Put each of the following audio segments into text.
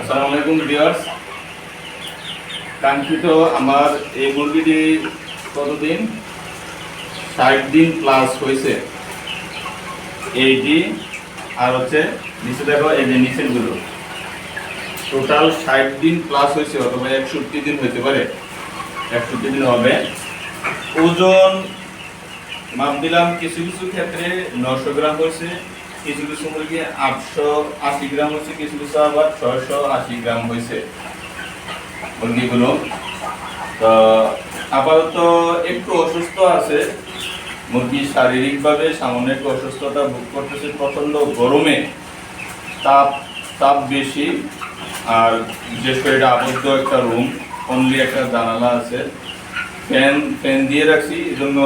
আসসালামু আলাইকুম ভিউয়ার্স কাঙ্ক্ষিত আমার এই মুরগিটি কতদিন? ষাট দিন প্লাস হয়েছে। এইটি, আর হচ্ছে নিচে দেখো, এই যে নিচেরগুলো টোটাল ষাট দিন প্লাস হয়েছে, অথবা একষট্টি দিন হতে পারে। একষট্টি দিন হবে। ওজন, মাপ দিলাম, কিছু কিছু ক্ষেত্রে নশো গ্রাম হয়েছে। কিছু কিছু মুরগি আটশো আশি গ্রাম হয়েছে, কিছু কিছু আবার ছয়শো আশি গ্রাম হয়েছে মুরগিগুলো। তো আপাতত একটু অসুস্থ আছে। মুরগি শারীরিকভাবে সামান্য একটু অসুস্থতা ভোগ করতেছে প্রচণ্ড গরমে। তাপ তাপ বেশি। আর বিশেষ করে এটা আবদ্ধ একটা রুম অনলি একটা জানালা আছে। ফ্যান ফ্যান দিয়ে রাখছি এই জন্য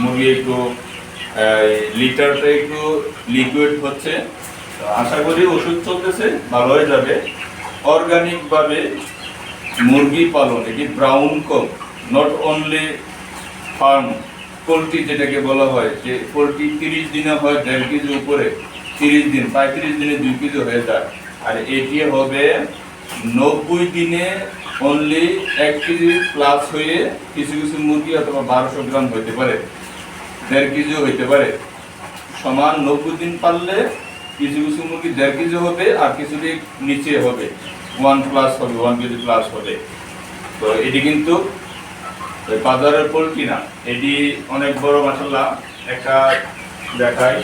মুরগি একটু লিটারটা একটু লিকুইড হচ্ছে। আশা করি ওষুধ চলতেছে, ভালো হয়ে যাবে। অর্গানিকভাবে মুরগি পালন, এটি brown cock not only farm poultry যেটাকে বলা হয়, যে পোলট্রি তিরিশ দিনে হয় দেড় কেজি উপরে, তিরিশ দিন, পঁয়ত্রিশ দিনে দুই কেজি হয়ে যায়। আর এটি হবে নব্বই দিনে অনলি এক কেজি প্লাস হয়ে কিছু কিছু মুরগি অথবা বারোশো গ্রাম হইতে পারে। দেড় কেজিও হইতে পারে। সমান নব্বই দিন পারলে কিছু কিছু মুরগি দেড় কেজি হবে আর কিছু নিচে হবে। ওয়ান প্লাস হবে ওয়ান কেজি প্লাস হবে। তো এটি কিন্তু বাজারের পোলট্রি না। এটি অনেক বড় মাসাল্লাহ একটা দেখায়।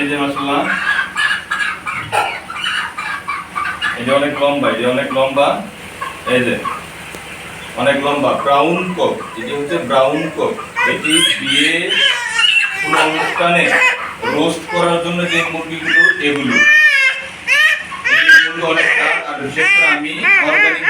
এই যে মাসাল্লাহ এই যে অনেক লম্বা, এই যে অনেক লম্বা। এই যে অনেক লম্বা ব্রাউন কক এটি হচ্ছে ব্রাউন কক এটি বিয়ে কোনো অনুষ্ঠানে রোস্ট করার জন্য যে মুরগিগুলো এগুলো। অনেকটা আর আমি অর্গানিক